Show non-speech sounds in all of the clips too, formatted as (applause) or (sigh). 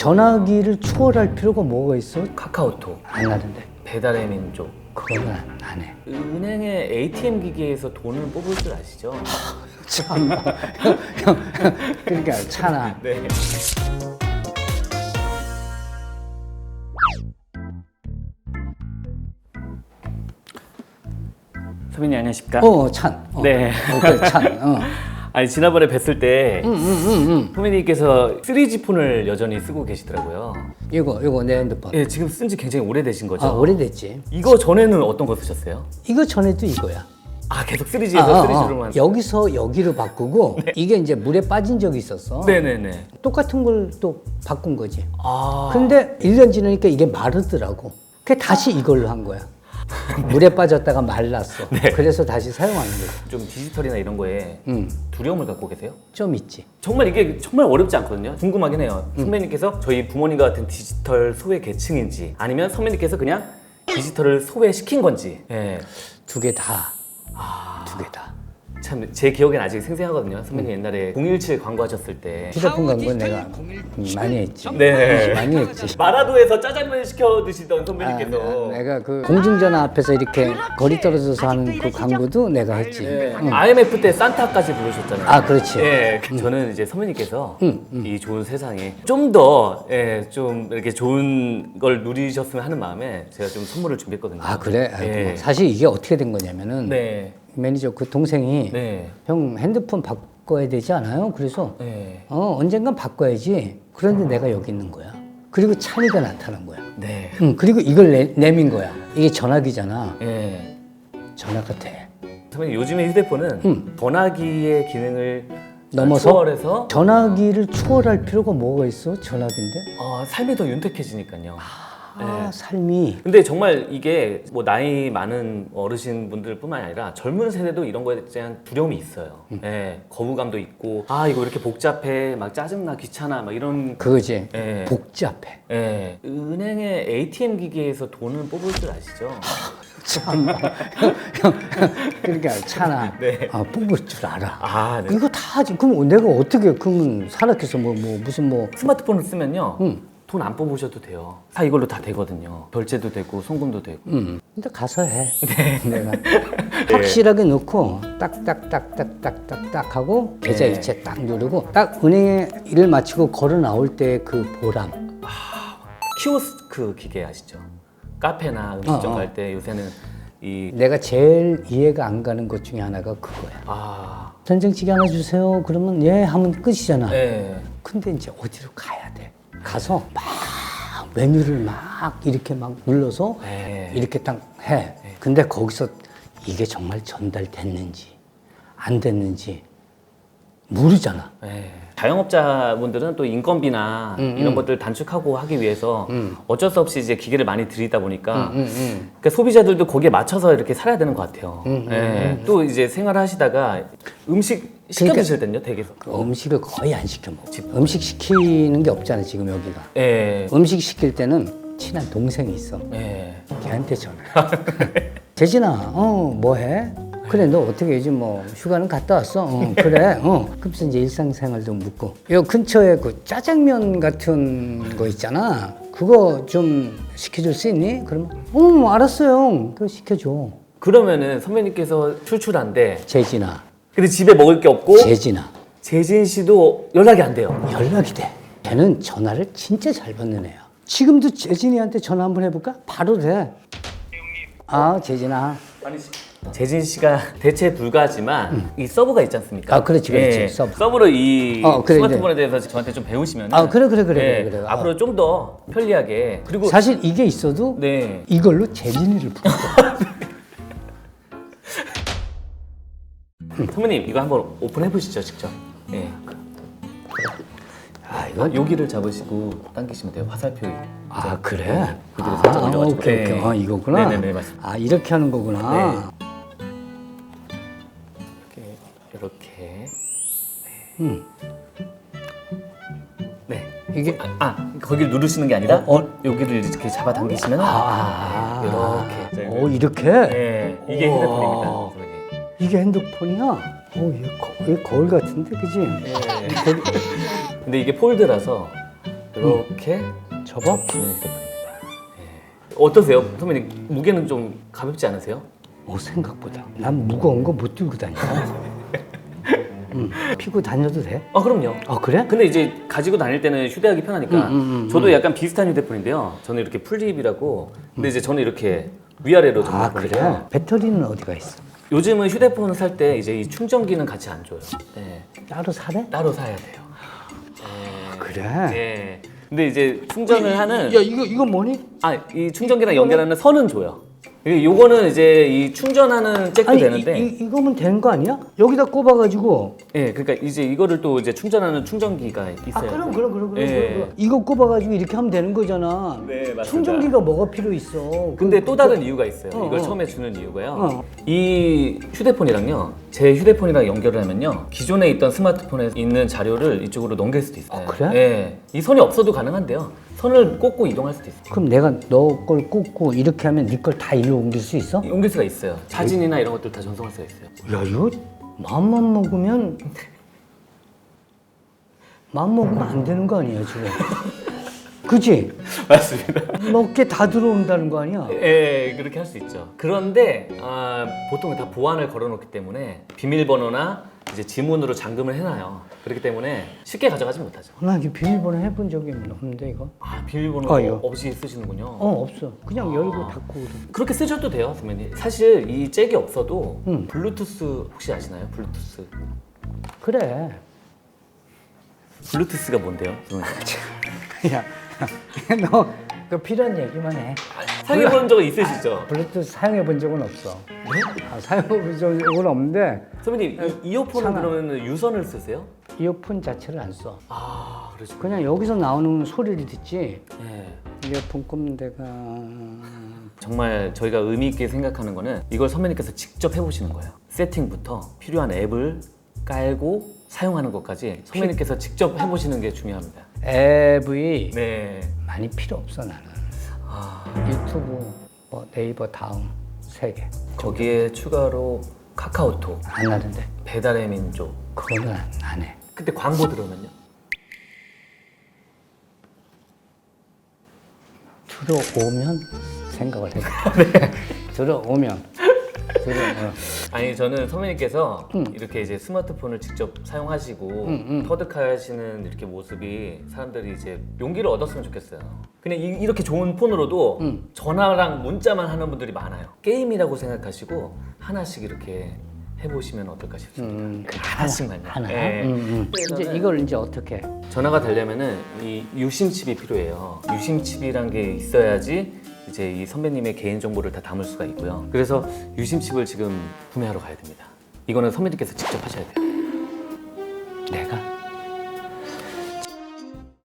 전화기를 추월할 필요가 뭐가 있어? 카카오톡, 안 하는데. 배달의 민족, 그거는 안 해. 은행의 ATM 기기에서 돈을 뽑을 줄 아시죠? (laughs) 참. 형, 형, 그러니까 차나. (laughs) 네. 선배님 안녕하십니까? 어, 찬. 어. 네. 어, 그래, 찬. 어. (laughs) 아니 지난번에 뵀을 때 응, 응, 응. 선배님께서 3G 폰을 여전히 쓰고 계시더라고요. 이거, 이거 내 핸드폰. 예, 지금 쓴 지 굉장히 오래되신 거죠? 아, 오래됐지. 이거 전에는 어떤 거 쓰셨어요? 이거 전에도 이거야. 아 계속 아, 3G에서 아, 아. 3G로만. 여기서 여기로 바꾸고 (laughs) 이게 이제 물에 빠진 적이 있었어. 네네네. 똑같은 걸 또 바꾼 거지. 아. 근데 1년 지나니까 이게 마르더라고. 그 다시 이걸로 한 거야. (laughs) 물에 빠졌다가 말랐어. 그래서 다시 사용하는 거지. 좀 디지털이나 이런 거에 음, 두려움을 갖고 계세요? 좀 있지. 정말 이게 정말 어렵지 않거든요. 궁금하긴 해요. 선배님께서 저희 부모님과 같은 디지털 소외 계층인지 아니면 선배님께서 그냥 디지털을 소외시킨 건지. 예. 두 개 다. 두 개 다. 참 제 기억엔 아직 생생하거든요. 선배님 옛날에 017 광고하셨을 때. 휴대폰 광고 내가 음, 많이 했지. 네. 많이 했지. 마라도에서 짜장면 시켜 드시던 아, 선배님께서 내가 그 공중전화 앞에서 이렇게 거리 떨어져서 하는 그 광고도 내가 했지. 네. IMF 때 산타까지 부르셨잖아요. 아, 그렇지. 예, 저는 이제 선배님께서 이 좋은 세상에 좀 더 예, 좀 이렇게 좋은 걸 누리셨으면 하는 마음에 제가 좀 선물을 준비했거든요. 아 그래? 아이고, 예. 사실 이게 어떻게 된 거냐면은 네, 매니저 그 동생이 네, 형 핸드폰 바꿔야 되지 않아요? 그래서 네, 어 언젠간 바꿔야지. 그런데 내가 여기 있는 거야. 그리고 찬이가 나타난 거야. 네, 응, 그리고 이걸 내, 내민 거야. 이게 전화기잖아. 예. 전화가 돼. 선배님 요즘에 휴대폰은 전화기의 기능을 넘어서? 초월해서 전화기를 추월할 필요가 뭐가 있어? 전화기인데? 어, 삶이 더 윤택해지니까요. 아, 삶이. 근데 정말 이게 뭐 나이 많은 어르신 분들뿐만 아니라 젊은 세대도 이런 거에 대한 두려움이 있어요. 예, 거부감도 있고 아 이거 왜 이렇게 복잡해 막 짜증나 귀찮아 막 이런 그거지. 예. 복잡해. 예, 은행의 ATM 기기에서 돈을 뽑을 줄 아시죠? (laughs) 참. 그러니까 차나 (laughs) 네. 아, 뽑을 줄 알아. 아, 네. 이거 다 하지. 그럼 내가 어떻게 그러면 산악해서 뭐, 뭐 무슨 뭐 스마트폰을 쓰면요. 응. 돈 안 뽑으셔도 돼요. 다 이걸로 다 되거든요. 결제도 되고 송금도 되고. 음. 근데 가서 해. 네. (laughs) 내가 확실하게 넣고 딱딱딱딱딱딱딱 하고 계좌 네. 이체 딱 누르고 딱 은행에 일을 마치고 걸어 나올 때 그 보람. 키오스크 기계 아시죠? 카페나 음식점 어, 어. 갈 때 요새는 이 내가 제일 이해가 안 가는 것 중에 하나가 그거야. 아, 된장찌개 하나 주세요. 그러면 예 하면 끝이잖아. 네. 근데 이제 어디로 가야 돼? 가서 막 메뉴를 막 이렇게 막 눌러서 네. 이렇게 딱 해. 근데 거기서 이게 정말 전달됐는지 안 됐는지 모르잖아. 네. 자영업자분들은 또 인건비나 음, 이런 것들 단축하고 하기 위해서 어쩔 수 없이 이제 기계를 많이 들이다 보니까 음, 음. 그러니까 소비자들도 거기에 맞춰서 이렇게 살아야 되는 것 같아요. 음, 예. 또 이제 생활하시다가 음식 시켜 그러니까- 드실 때요, 댁에서. 그 음식을 거의 안 시켜 먹어. 음식 시키는 게 없잖아 지금 여기가. 예. 음식 시킬 때는 친한 동생이 있어. 예. 걔한테 전화. (laughs) 재진아, 어, 뭐 해? 그래, 너 어떻게 요즘 뭐 휴가는 갔다 왔어? 어, 그래. (laughs) 어. 그래서 이제 일상생활도 묻고. 요 근처에 그 짜장면 같은 거 있잖아. 그거 좀 시켜줄 수 있니? 그러면, 어, 알았어요. 그거 시켜줘. 그러면은 선배님께서 출출한데 재진아, 근데 집에 먹을 게 없고 재진아. 재진 씨도 연락이 안 돼요. 연락이 돼. 걔는 전화를 진짜 잘 받는 애야. 지금도 재진이한테 전화 한번 해볼까? 바로 돼. 아, 재진아. 아니 재진 씨가 (laughs) 대체 불가하지만 이 서버가 있지 않습니까? 아, 그렇지, 그렇지, 서버. 서버로 이 어, 그래, 스마트폰에 대해서 저한테 좀 배우시면 아, 그래, 그래, 그래, 그래, 그래. 앞으로 좀 더 편리하게 그리고 사실 이게 있어도 네 이걸로 재진이를 부르 선배님 이거 한번 오픈해 보시죠 직접. 예. 아, 아, 여기를 잡으시고 당기시면 돼요 화살표. 아, 그래? 그대로 아, 살짝 올려가지고. 오케이, 오케이. 네. 아, 이거구나. 네네네 맞습니다. 아, 이렇게 하는 거구나. 음. 네. 이게 아, 아 거기를 누르시는 게 아니라 어, 어? 여기를 이렇게 잡아 당기시면 아, 네, 이렇게. 오, 이렇게? 네, 이게 우와. 핸드폰입니다. 선배님. 이게 핸드폰이야? 오, 이거 거, 이거 거울 같은데, 그지? 네. 근데 이게 폴드라서 이렇게 접어? 접히는 휴대폰입니다. 예. 어떠세요, 선배님? 무게는 좀 가볍지 않으세요? 어 생각보다 난 무거운 거 못 들고. 음, 피고 다녀도 돼? 아 그럼요. 아 그래? 근데 이제 가지고 다닐 때는 휴대하기 편하니까 음, 음, 음, 저도 약간 비슷한 휴대폰인데요. 저는 이렇게 풀립이라고 근데 이제 저는 이렇게 위아래로 좀아 그래? 배터리는 어디가 있어? 요즘은 휴대폰 살때 이제 이 충전기는 같이 안 줘요. 네, 따로 사래? 따로 사야 돼요. 네. 그래? 네. 근데 이제 충전을 하는 야 이거 이거 뭐니? 아 이 충전기랑 연결하는 선은 줘요. 이게 요거는 이제 이 충전하는 잭도 아니 되는데 이, 이, 이거면 되는 거 아니야? 여기다 꼽아가지고 예, 그러니까 이제 이거를 또 이제 충전하는 충전기가 있어요. 아 그럼 그럼 그럼 그럼, 예. 그럼 이거 꼽아가지고 이렇게 하면 되는 거잖아. 네, 맞습니다. 충전기가 뭐가 필요 있어? 근데 또 다른 이유가 있어요. 어, 이걸 어. 처음에 주는 이유가요. 어. 이 휴대폰이랑요, 제 휴대폰이랑 연결을 하면요, 기존에 있던 스마트폰에 있는 자료를 이쪽으로 넘길 수도 있어요. 아, 그래? 예. 이 선이 없어도 가능한데요. 선을 꽂고 이동할 수도 있어요. 그럼 내가 너 걸 꽂고 이렇게 하면 네 걸 다 일로 옮길 수 있어? 옮길 수가 있어요. 사진이나 이런 것들 다 전송할 수가 있어요. 야 이거 마음만 먹으면 마음 먹으면 안 되는 거 아니야 지금? (laughs) 그지? 맞습니다. 먹게 다 들어온다는 거 아니야? 예, 그렇게 할 수 있죠. 그런데 아, 보통 다 보안을 걸어놓기 때문에 비밀번호나 이제 지문으로 잠금을 해놔요. 그렇기 때문에 쉽게 가져가지 못하죠. 나 이게 비밀번호 해본 적이 없는데 이거? 아, 비밀번호 아, 이거. 없이 쓰시는군요. 어 없어. 그냥 열고 닫고 그래. 그렇게 쓰셔도 돼요, 선배님. 사실 이 잭이 없어도 음. 블루투스 혹시 아시나요? 블루투스. 그래. 블루투스가 뭔데요? 선배님? (laughs) 야, 너 그 필요한 얘기만 해. 사용해 본 적은 있으시죠? 블루투스 사용해 본 적은 없어. 아, 사용해 본 적은 없는데 선배님, 이, 이어폰은 상하- 그러면 유선을 쓰세요? 이어폰 자체를 안 써. 아, 그러시고. 그냥 여기서 나오는 소리를 듣지. 네. 이어폰 꼽는 데가 정말 저희가 의미 있게 생각하는 거는 이걸 선배님께서 직접 해보시는 거예요. 세팅부터 필요한 앱을 깔고 사용하는 것까지 선배님께서 직접 해보시는 게 중요합니다. 앱이 네. 많이 필요 없어 나는. 아, 유튜브, 뭐 네이버 다음 세 개. 거기에 추가로 카카오톡, 안 하는데 배달의 민족. 그거는 안, 안 해. 그때 광고 들어오면요? 들어오면 생각을 해. (laughs) 네. 들어오면 어. 아니 저는 선배님께서 음. 이렇게 이제 스마트폰을 직접 사용하시고 터득하시는 이렇게 모습이 사람들이 이제 용기를 얻었으면 좋겠어요. 그냥 이, 렇게 좋은 폰으로도 음. 전화랑 문자만 하는 분들이 많아요. 게임이라고 생각하시고 하나씩 이렇게 해보시면 어떨까 싶습니다. 음, 하나씩만요. 하나. 예. 음, 음. 이제 이걸 이제 어떻게? 전화가 되려면은 이 유심칩이 필요해요. 유심칩이란 게 있어야지 이제 이 선배님의 개인 정보를 다 담을 수가 있고요. 그래서 유심칩을 지금 구매하러 가야 됩니다. 이거는 선배님께서 직접 하셔야 돼요. 내가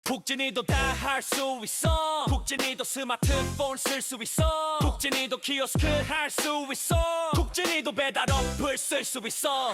북진이도 다 할 수 있어 북진이도 스마트폰 쓸 수 있어 북진이도 키오스크 할 수 있어 북진이도 배달 어플 쓸 수 있어